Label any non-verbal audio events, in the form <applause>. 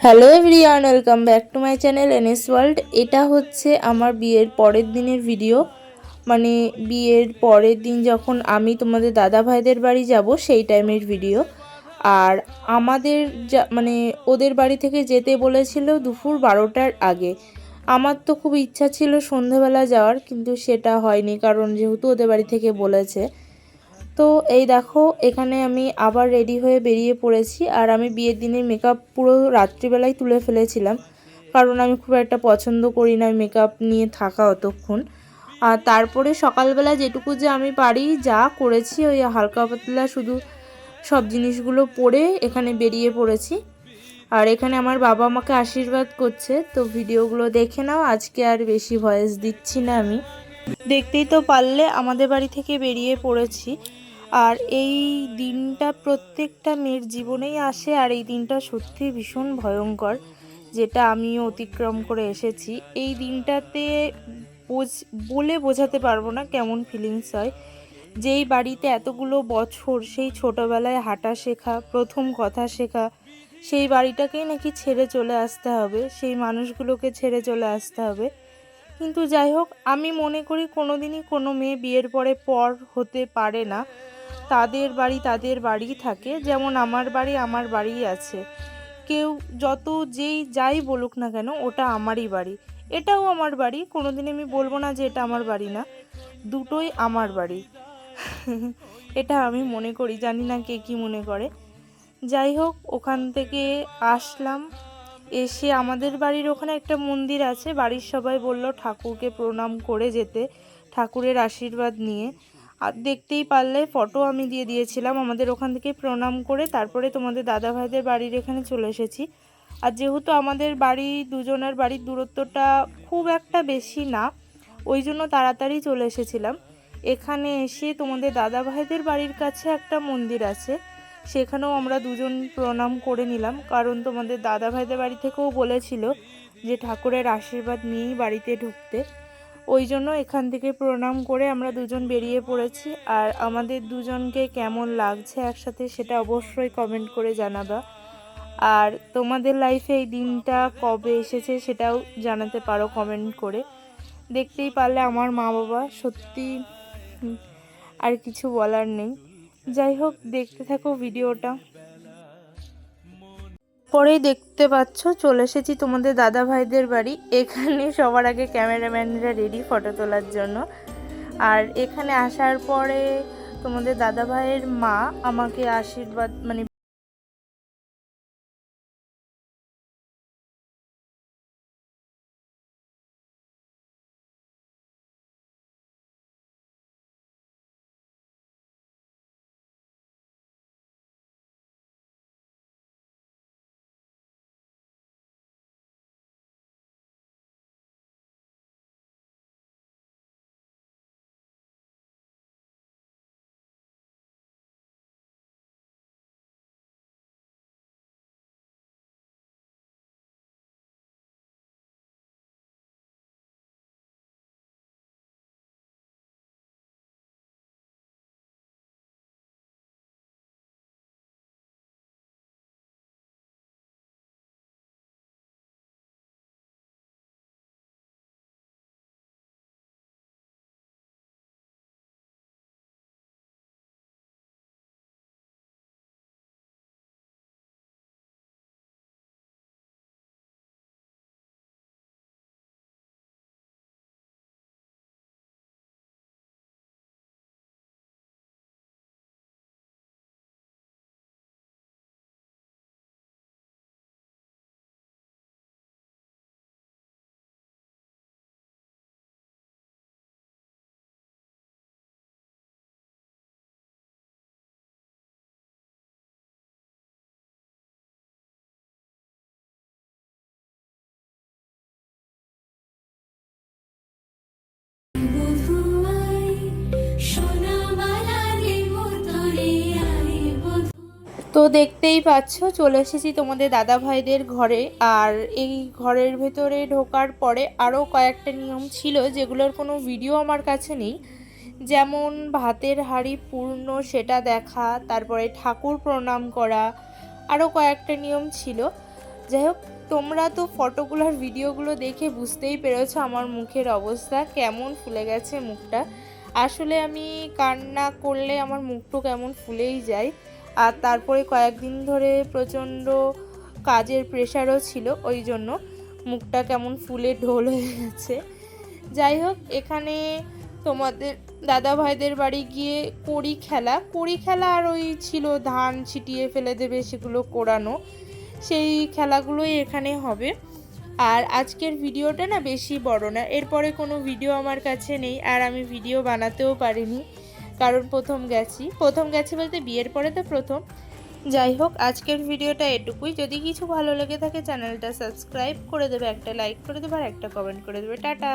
Hello everyone, welcome back to my channel NS world. এটা হচ্ছে আমার বিয়ের পরের দিনের ভিডিও। মানে বিয়ের পরের দিন যখন আমি তোমাদের দাদা ভাইদের বাড়ি যাব, সেই টাইমের ভিডিও। আর আমাদের যা মানে ওদের বাড়ি থেকে যেতে বলেছিল দুপুর বারোটার আগে। আমার তো খুব ইচ্ছা ছিল সন্ধেবেলা যাওয়ার, কিন্তু সেটা হয়নি, কারণ যেহেতু ওদের বাড়ি থেকে বলেছে। তো এই দেখো, এখানে আমি আবার রেডি হয়ে বেরিয়ে পড়েছি আর আমি বিয়ের দিনের মেকআপ পুরো রাত্রিবেলায় তুলে ফেলেছিলাম। কারণ আমি খুব একটা পছন্দ করি না মেকআপ নিয়ে থাকা অতক্ষণ। আর তারপরে সকালবেলা যেটুকু যে আমি পারি যা করেছি, ওই হালকা পাতলা শুধু সব জিনিসগুলো পরে এখানে বেরিয়ে পড়েছি। আর এখানে আমার বাবা আমাকে আশীর্বাদ করছে, তো ভিডিওগুলো দেখে নাও, আজকে আর বেশি ভয়েস দিচ্ছি না আমি। দেখতেই তো পারলে, আমাদের বাড়ি থেকে বেরিয়ে পড়েছি। আর এই দিনটা প্রত্যেকটা মেয়ের জীবনেই আসে, আর এই দিনটা সত্যি ভীষণ ভয়ঙ্কর, যেটা আমি অতিক্রম করে এসেছি। এই দিনটাতে বলে বোঝাতে পারব না কেমন ফিলিংস হয়। যেই বাড়িতে এতগুলো বছর, সেই ছোটবেলায় হাঁটা শেখা, প্রথম কথা শেখা, সেই বাড়িটাকেই নাকি ছেড়ে চলে আসতে হবে, সেই মানুষগুলোকে ছেড়ে চলে আসতে হবে। কিন্তু যাই হোক, আমি মনে করি কোনো দিনই কোনো মেয়ে বিয়ের পরে পর হতে পারে না। তাদের বাড়ি তাদের বাড়ি থাকে। যেমন আমার বাড়ি আমার বাড়িই আছে। কেউ যত যেই যাই বলুক না কেন, ওটা আমারই বাড়ি। এটাও আমার বাড়ি। কোনো দিন আমি বলব না যে এটা আমার বাড়ি না। দুটোই আমার বাড়ি। <laughs> এটা আমি মনে করি। জানি না কে কী মনে করে। যাই হোক, ওখান থেকে আসলাম। এসে আমাদের বাড়ির ওখানে একটা মন্দির আছে। বাড়ির সবাই বলল ঠাকুরকে প্রণাম করে যেতে। ঠাকুরের আশীর্বাদ নিয়ে। আর দেখতেই পারলে ফটো আমি দিয়ে দিয়েছিলাম। আমাদের ওখান থেকে প্রণাম করে তারপরে তোমাদের দাদা ভাইদের বাড়ির এখানে চলে এসেছি। আর যেহেতু আমাদের বাড়ি দুজনের বাড়ির দূরত্বটা খুব একটা বেশি না, ওই জন্য তাড়াতাড়ি চলে এসেছিলাম। এখানে এসে তোমাদের দাদা ভাইদের বাড়ির কাছে একটা মন্দির আছে, সেখানেও আমরা দুজন প্রণাম করে নিলাম। কারণ তোমাদের দাদা ভাইদের বাড়ি থেকেও বলেছিল যে ঠাকুরের আশীর্বাদ নিয়েই বাড়িতে ঢুকতে। ওই জন্য এখান থেকে প্রণাম করে আমরা দুজন বেরিয়ে পড়েছি। আর আমাদের দুজনকে কেমন লাগছে একসাথে সেটা অবশ্যই কমেন্ট করে জানাবা। আর তোমাদের লাইফে এই দিনটা কবে এসেছে সেটাও জানাতে পারো কমেন্ট করে। দেখতেই পারলে আমার মা বাবা সত্যি আর কিছু বলার নেই। যাই হোক, দেখতে থাকো ভিডিওটা পরেই দেখতে পাচ্ছ, চলে এসেছি তোমাদের দাদা ভাইদের বাড়ি। এখানে সবার আগে ক্যামেরাম্যানরা রেডি ফটো তোলার জন্য। আর এখানে আসার পরে তোমাদের দাদা ভাইয়ের মা আমাকে আশীর্বাদ মানে তো দেখতেই পাচ্ছ, চলে এসেছি তোমাদের দাদা ভাইদের ঘরে। আর এই ঘরের ভেতরে ঢোকার পরে আরও কয়েকটা নিয়ম ছিল, যেগুলোর কোনো ভিডিও আমার কাছে নেই। যেমন ভাতের হাঁড়ি পূর্ণ, সেটা দেখা, তারপরে ঠাকুর প্রণাম করা, আরও কয়েকটা নিয়ম ছিল। যাই হোক, তোমরা তো ফটোগুলোর ভিডিওগুলো দেখে বুঝতেই পেরেছ আমার মুখের অবস্থা, কেমন ফুলে গেছে মুখটা। আসলে আমি কান্না করলে আমার মুখটা কেমন ফুলেই যায়। আর তারপরে কয়েকদিন ধরে প্রচণ্ড কাজের প্রেশারও ছিল, ওই জন্য মুখটা কেমন ফুলে ঢোল হয়ে গেছে। যাই হোক, এখানে তোমাদের দাদা ভাইদের বাড়ি গিয়ে কড়ি খেলা। কড়ি খেলা আর ওই ছিল ধান ছিটিয়ে ফেলে দেবে সেগুলো কোরানো। সেই খেলাগুলোই এখানে হবে। আর আজকের ভিডিওটা না বেশি বড় না, এরপরে কোনো ভিডিও আমার কাছে নেই, আর আমি ভিডিও বানাতেও পারিনি। কারণ প্রথম গেছি। প্রথম গেছি বলতে বিয়ের পরে তো প্রথম। যাই হোক, আজকের ভিডিওটা এটুকুই। যদি কিছু ভালো লেগে থাকে, চ্যানেলটা সাবস্ক্রাইব করে দেবে, একটা লাইক করে দেবে আর একটা কমেন্ট করে দেবে। টাটা!